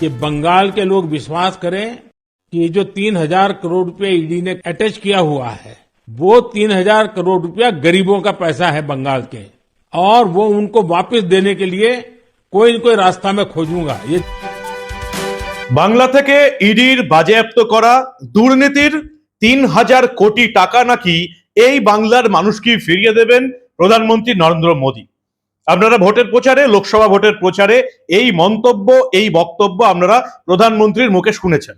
कि बंगाल के लोग विश्वास करें कि ये जो तीन हजार करोड़ रुपए ईडी ने अटैच किया हुआ है वो तीन हजार करोड़ रुपया गरीबों का पैसा है बंगाल के और वो उनको वापस देने के लिए कोई न कोई रास्ता मैं खोजूंगा ये বাংলা থেকে ইডির বাজেয়াপ্ত করা দুর্নীতির তিন হাজার কোটি টাকা নাকি এই বাংলার মানুষকে ফিরিয়ে দেবেন প্রধানমন্ত্রী নরেন্দ্র মোদী আপনারা ভোটের প্রচারে, লোকসভা ভোটের প্রচারে এই মন্তব্য, এই বক্তব্য আপনারা প্রধানমন্ত্রীর মুখে শুনেছেন।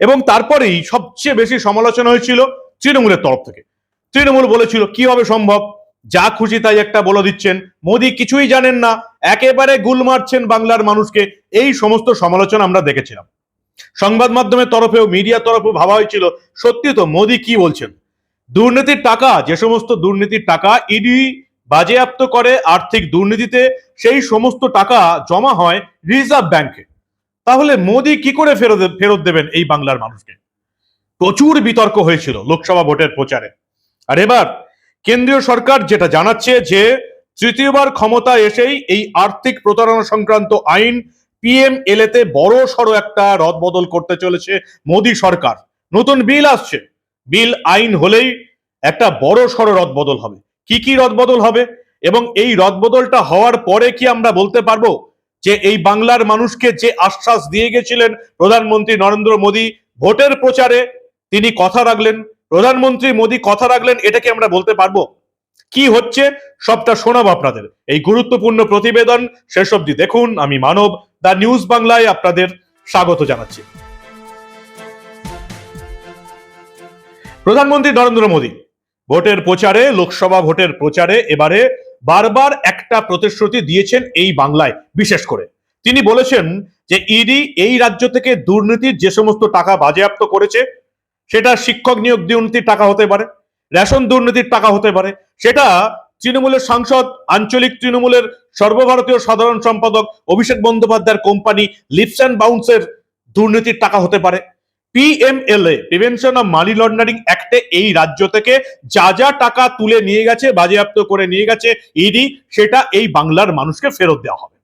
এবং তারপরেই সবচেয়ে বেশি সমালোচনা হয়েছিল তৃণমূলের তরফ থেকে। তৃণমূল বলেছিল কীভাবে সম্ভব? যা খুশি তাই একটা বলে দিচ্ছেন। মোদী কিছুই জানেন না। একেবারে গুল মারছেন বাংলার মানুষকে। এই সমস্ত সমালোচনা আমরা দেখেছিলাম। সংবাদ মাধ্যমের তরফেও, মিডিয়ার তরফেও ভাবা হয়েছিল, সত্যি তো, মোদী কি বলছেন? দুর্নীতির টাকা, যে সমস্ত দুর্নীতির টাকা, ইডি বাজেয়াপ্ত করে আর্থিক দুর্নীতিতে সেই সমস্ত টাকা জমা হয় রিজার্ভ ব্যাংকে তাহলে মোদী কি করে ফেরত ফেরত দেবেন এই বাংলার মানুষকে? প্রচুর বিতর্ক হয়েছিল লোকসভা ভোটের প্রচারে। আর এবার কেন্দ্রীয় সরকার যেটা জানাচ্ছে যে তৃতীয়বার ক্ষমতা এসেই এই আর্থিক প্রতারণা সংক্রান্ত আইন পিএম এলেতে বড় সড়ো একটা রদবদল করতে চলেছে মোদী সরকার। নতুন বিল আসছে। বিল আইন হলেই একটা বড় সড়ো রদবদল হবে। কি কি রদবদল হবে? এবং এই রদবদলটা হওয়ার পরে কি আমরা বলতে পারব যে এই বাংলার মানুষকে যে আশ্বাস দিয়ে গেছিলেন প্রধানমন্ত্রী নরেন্দ্র মোদী ভোটের প্রচারে তিনি কথা রাখলেন। প্রধানমন্ত্রী মোদী কথা রাখলেন এটা কি আমরা বলতে পারব। কি হচ্ছে? সবটা শোনাবো আপনাদের। এই গুরুত্বপূর্ণ প্রতিবেদন শেষ অবধি দেখুন। আমি মানব দা নিউজ বাংলায় আপনাদের স্বাগত জানাচ্ছি। প্রধানমন্ত্রী নরেন্দ্র মোদী ভোটের প্রচারে, লোকসভা ভোটের প্রচারে এবারে বারবার একটা প্রতিশ্রুতি দিয়েছেন এই বাংলায়, বিশেষ করে। তিনি বলেছেন যে ইডি এই রাজ্য থেকে দুর্নীতির যে সমস্ত টাকা বাজেয়াপ্ত করেছে, সেটা শিক্ষক নিয়োগ দুর্নীতির টাকা হতে পারে, রেশন দুর্নীতির টাকা হতে পারে, সেটা তৃণমূলের সাংসদ আঞ্চলিক তৃণমূলের সর্বভারতীয় সাধারণ সম্পাদক অভিষেক বন্দ্যোপাধ্যায়ের কোম্পানি লিপস অ্যান্ড বাউন্সের দুর্নীতির টাকা হতে পারে। PMLA prevention of money laundering অ্যাক্টে এই রাজ্য থেকে যা যা টাকা তুলে নিয়ে গেছে বাজেয়াপ্ত করে নিয়ে গেছে ইডি সেটা এই বাংলার মানুষকে ফেরত দেওয়া হবে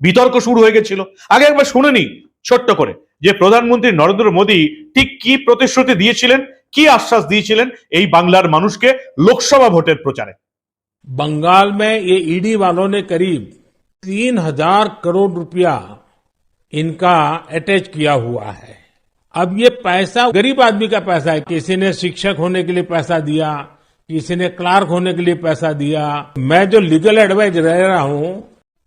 বিতর্ক শুরু হয়ে গেছিল আগে একবার শুনে নি ছোট্ট করে যে প্রধানমন্ত্রী নরেন্দ্র মোদী ঠিক কি প্রতিশ্রুতি দিয়েছিলেন কি আশ্বাস দিয়েছিলেন এই বাংলার মানুষকে লোকসভা ভোটের প্রচারে बंगाल में ये ईडी वालों ने करीब तीन हजार करोड़ रुपया इनका अटैच किया हुआ है अब ये पैसा, गरीब आदमी का पैसा है। किसी ने शिक्षक होने के लिए पैसा दिया, किसी ने क्लार्क होने के लिए पैसा दिया। मैं जो लीगल एडवाइस रह रहा हूँ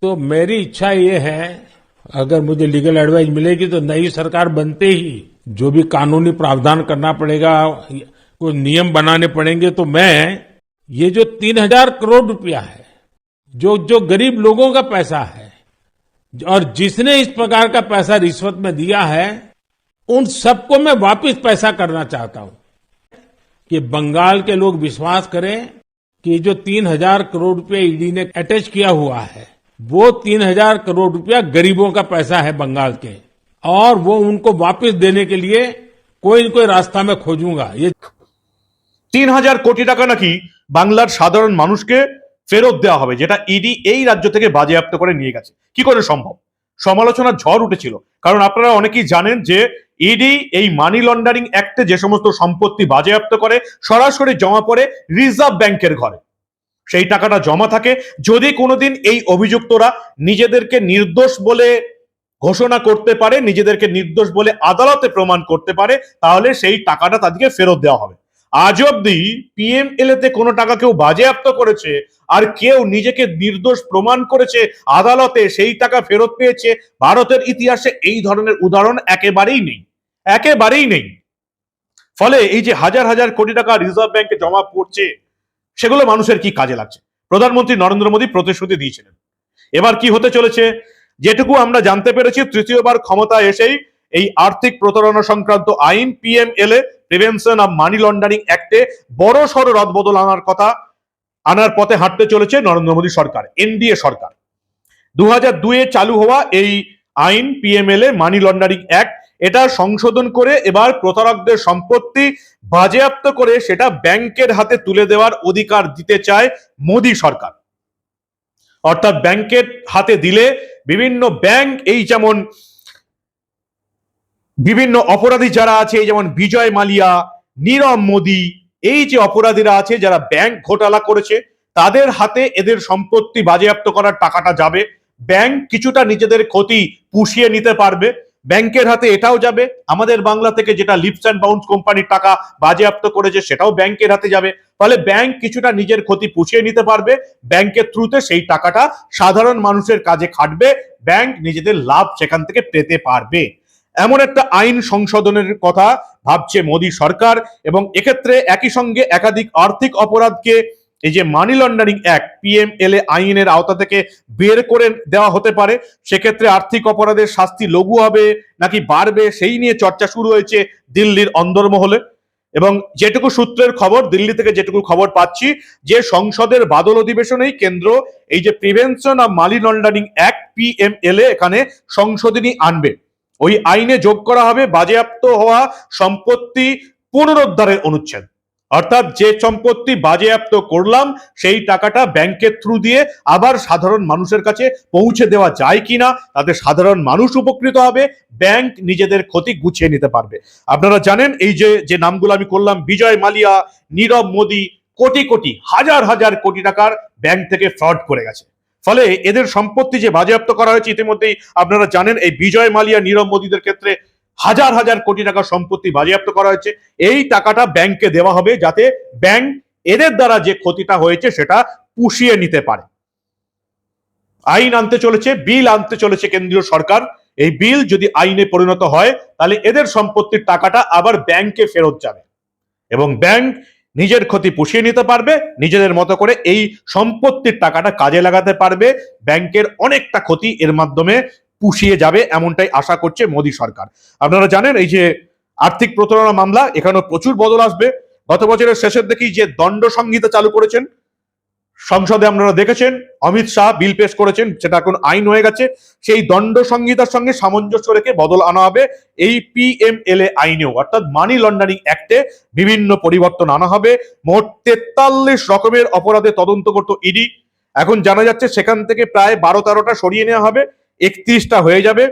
तो मेरी इच्छा ये है, अगर मुझे लीगल एडवाइस मिलेगी तो नई सरकार बनते ही जो भी कानूनी प्रावधान करना पड़ेगा कोई नियम बनाने पड़ेंगे तो मैं ये जो तीन हज़ार करोड़ रुपया है, जो जो गरीब लोगों का पैसा है, और जिसने इस प्रकार का पैसा रिश्वत में दिया है उन सबको मैं वापस पैसा करना चाहता हूं कि बंगाल के लोग विश्वास करें कि ये जो तीन हजार करोड़ रुपया ईडी ने अटैच किया हुआ है वो तीन हजार करोड़ रुपया गरीबों का पैसा है बंगाल के और वो उनको वापस देने के लिए कोई न कोई रास्ता मैं खोजूंगा ये তিন হাজার কোটি টাকা নাকি বাংলার সাধারণ মানুষকে ফেরত দেওয়া হবে যেটা ইডি এই রাজ্য থেকে বাজেয়াপ্ত করে নিয়ে গেছে কি করে সম্ভব সমালোচনার ঝড় উঠেছিল। কারণ আপনারা অনেকেই জানেন যে ইডি এই মানি লন্ডারিং অ্যাক্টে যে সমস্ত সম্পত্তি বাজেয়াপ্ত করে, সরাসরি জমা পড়ে রিজার্ভ ব্যাংকের ঘরে। সেই টাকাটা জমা থাকে। যদি কোনোদিন এই অভিযুক্তরা নিজেদেরকে নির্দোষ বলে ঘোষণা করতে পারে, নিজেদেরকে নির্দোষ বলে আদালতে প্রমাণ করতে পারে, তাহলে সেই টাকাটা তাদেরকে ফেরত দেওয়া হবে। আজ অব্দি পিএমএলএতে কোনো টাকা কেউ বাজেয়াপ্ত করেছে, আর কেউ নিজেকে নির্দোষ প্রমাণ করেছে, আদালতে সেই টাকা ফেরত পেয়েছে, ভারতের ইতিহাসে এই ধরনের উদাহরণ একেবারেই নেই একেবারেই নেই। ফলে এই যে হাজার হাজার কোটি টাকা রিজার্ভ ব্যাংকে জমা পড়ছে, সেগুলো মানুষের কি কাজে লাগছে? প্রধানমন্ত্রী নরেন্দ্র মোদী প্রতিশ্রুতি দিয়েছিলেন। এবার কি হতে চলেছে? যেটুকু আমরা জানতে পেরেছি, তৃতীয়বার ক্ষমতা এসেই এই আর্থিক প্রতারণা সংক্রান্ত আইন PMLA prevention of money laundering অ্যাক্টে বড় সড় রদবদল আনার কথা, আনার পথে হাঁটতে চলেছে নরেন্দ্র মোদী সরকার, এনডিএ সরকার। দু হাজার দুয়ে চালু হওয়া এই আইন পিএমএলএ মানি লন্ডারিং অ্যাক্ট এটা সংশোধন করে এবার প্রতারকদের সম্পত্তি বাজেয়াপ্ত করে সেটা ব্যাংকের হাতে তুলে দেওয়ার অধিকার দিতে চায় মোদী সরকার। অর্থাৎ ব্যাংকের হাতে দিলে বিভিন্ন ব্যাংক এই যেমন বিভিন্ন অপরাধী যারা আছে যেমন বিজয় মালিয়া, নীরব মোদি, এই যে অপরাধীরা আছে, যারা ব্যাংক ঘোটালা করেছে, তাদের হাতে এদের সম্পত্তি বাজেয়াপ্ত করার টাকাটা যাবে। ব্যাংক কিছুটা নিজেদের ক্ষতি পুষিয়ে নিতে পারবে। ব্যাংকের হাতে এটাও যাবে। আমাদের বাংলা থেকে যেটা লিপস অ্যান্ড বাউন্স কোম্পানির টাকা বাজেয়াপ্ত করেছে, সেটাও ব্যাংকের হাতে যাবে। ফলে ব্যাংক কিছুটা নিজের ক্ষতি পুষিয়ে নিতে পারবে। ব্যাংকের থ্রুতে সেই টাকাটা সাধারণ মানুষের কাজে খাটবে। ব্যাংক নিজেদের লাভ সেখান থেকে পেতে পারবে। এমন একটা আইন সংশোধনের কথা ভাবছে মোদী সরকার এবং এক্ষেত্রে একই সঙ্গে একাধিক আর্থিক অপরাধকে এই যে মানি লন্ডারিং অ্যাক্ট পিএমএলএ আইনের আওতা থেকে বের করে দেওয়া হতে পারে, সেক্ষেত্রে আর্থিক অপরাধের শাস্তি লঘু হবে নাকি বাড়বে সেই নিয়ে চর্চা শুরু হয়েছে দিল্লির অন্দরমহলে। এবং যেটুকু সূত্রের খবর, দিল্লি থেকে যেটুকু খবর পাচ্ছি, যে সংসদের বাদল অধিবেশনেই কেন্দ্র এই যে prevention of money laundering act PMLA এখানে সংশোধনী আনবে। ওই আইনে যোগ করা হবে বাজেয়াপ্ত হওয়া সম্পত্তি পুনরুদ্ধারের অনুচ্ছেদ। অর্থাৎ যে সম্পত্তি বাজেয়াপ্ত করলাম, সেই টাকাটা ব্যাংকের থ্রু দিয়ে আবার সাধারণ মানুষের কাছে পৌঁছে দেওয়া যায় কিনা, তাতে সাধারণ মানুষ উপকৃত হবে, ব্যাংক নিজেদের ক্ষতি গুছিয়ে নিতে পারবে। আপনারা জানেন, এই যে যে নামগুলো আমি করলাম, বিজয় মালিয়া, নীরব মোদী, কোটি কোটি, হাজার হাজার কোটি টাকার ব্যাংক থেকে ফ্রড করে গেছে। ফলে এদের সম্পত্তি যে বাজেয়াপ্ত করা হয়েছে, ইতিমধ্যেই আপনারা জানেন, এই বিজয় মালিয়া নীরব মোদীদের ক্ষেত্রে হাজার হাজার কোটি টাকার সম্পত্তি বাজেয়াপ্ত করা হয়েছে। এই টাকাটা ব্যাংকে দেওয়া হবে যাতে ব্যাংক এদের দ্বারা যে ক্ষতিটা হয়েছে, সেটা পুষিয়ে নিতে পারে। আইন আনতে চলেছে, বিল আনতে চলেছে কেন্দ্রীয় সরকার। এই বিল যদি আইনে পরিণত হয়, তাহলে এদের সম্পত্তির টাকাটা আবার ব্যাংকে ফেরত যাবে। এবং ব্যাংক নিজের ক্ষতি পুষিয়ে নিতে পারবে, নিজেদের মতো করে এই সম্পত্তির টাকাটা কাজে লাগাতে পারবে, ব্যাংকের অনেকটা ক্ষতি এর মাধ্যমে পুষিয়ে যাবে এমনটাই আশা করছে মোদী সরকার। আপনারা জানেন এই যে আর্থিক প্রতারণা মামলা, এখানেও প্রচুর বদল আসবে। গত বছরের শেষের দিকেই যে দণ্ড সংহিতা চালু করেছেন সংসদে আপনারা দেখেছেন, অমিত শাহ বিল পেশ করেছেন, সেটা এখন আইন হয়ে গেছে। সেই দণ্ড সংহিতার সঙ্গে সামঞ্জস্য রেখে বদল আনা হবে এই পিএমএলএ আইনেও। অর্থাৎ মানি লন্ডারিং অ্যাক্টে বিভিন্ন পরিবর্তন আনা হবে। মোট তেতাল্লিশ রকমের অপরাধে তদন্ত করত ইডি এখন জানা যাচ্ছে সেখান থেকে প্রায় বারো তেরোটা সরিয়ে নেওয়া হবে। একত্রিশটা হয়ে যাবে।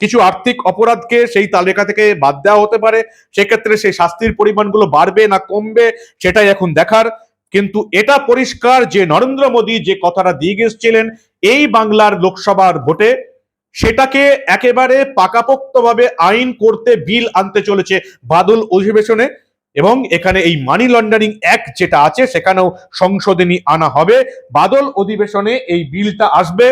কিছু আর্থিক অপরাধকে সেই তালিকা থেকে বাদ দেওয়া হতে পারে। সেক্ষেত্রে সেই শাস্তির পরিমাণগুলো বাড়বে না কমবে, সেটাই এখন দেখার। কিন্তু এটা পরিষ্কার যে নরেন্দ্র মোদী যে কথাটা দিয়ে গেছিলেন এই বাংলার লোকসভার ভোটে সেটাকে একেবারে পাকাপোক্তভাবে আইন করতে বিল আনতে চলেছে বাদল অধিবেশনে এবং এখানে এই মানি লন্ডারিং অ্যাক্ট যেটা আছে সেখানেও সংশোধনী আনা হবে। বাদল অধিবেশনে এই বিলটা আসবে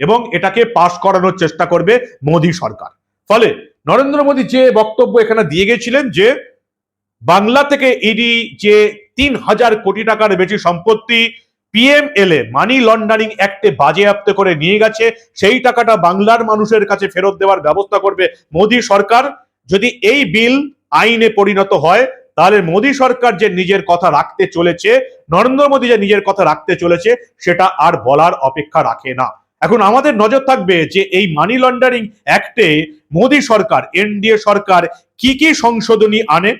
এবং এটাকে পাশ করানোর চেষ্টা করবে মোদী সরকার। ফলে নরেন্দ্র মোদী যে বক্তব্য এখানে দিয়ে গেছিলেন যে, বাংলা থেকে ইডি যে তিন হাজার কোটি টাকার বেশি সম্পত্তি পিএমএলএ মানি লন্ডারিং অ্যাক্টে বাজেয়াপ্ত করে নিয়ে গেছে। সেই টাকাটা বাংলার মানুষের কাছে ফেরত দেওয়ার ব্যবস্থা করবে মোদী সরকার। যদি এই বিল আইনে পরিণত হয়, তাহলে মোদী সরকার যে নিজের কথা রাখতে চলেছে, নরেন্দ্র মোদী যে নিজের কথা রাখতে চলেছে, সেটা আর বলার অপেক্ষা রাখে না। এখন আমাদের নজর থাকবে যে এই মানি লন্ডারিং অ্যাক্টে মোদী সরকার এনডিএ সরকার কি কি সংশোধনী আনে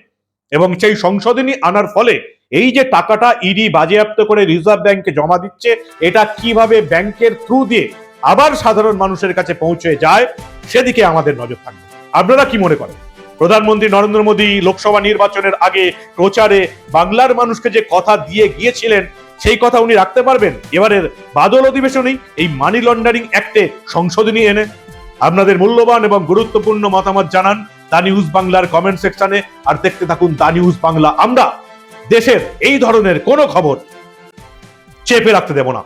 এবং সেই সংশোধনী আনার ফলে এই যে টাকাটা ইডি বাজেয়াপ্ত করে রিজার্ভ ব্যাংকে জমা দিচ্ছে, এটা কীভাবে ব্যাংকের থ্রু দিয়ে আবার সাধারণ মানুষের কাছে পৌঁছে যায়, সেদিকে আমাদের নজর থাকবে। আপনারা কি মনে করেন? প্রধানমন্ত্রী নরেন্দ্র মোদী লোকসভা নির্বাচনের আগে প্রচারে বাংলার মানুষকে যে কথা দিয়ে গিয়েছিলেন, সেই কথা উনি রাখতে পারবেন? এবারের বাদল অধিবেশনেই এই মানি লন্ডারিং অ্যাক্টে সংশোধনী এনে আপনাদের মূল্যবান এবং গুরুত্বপূর্ণ মতামত জানান। দা নিউজ বাংলার কমেন্ট সেকশনে আর দেখতে থাকুন দা নিউজ বাংলা। আমরা দেশের এই ধরনের কোনো খবর চেপে রাখতে দেব না।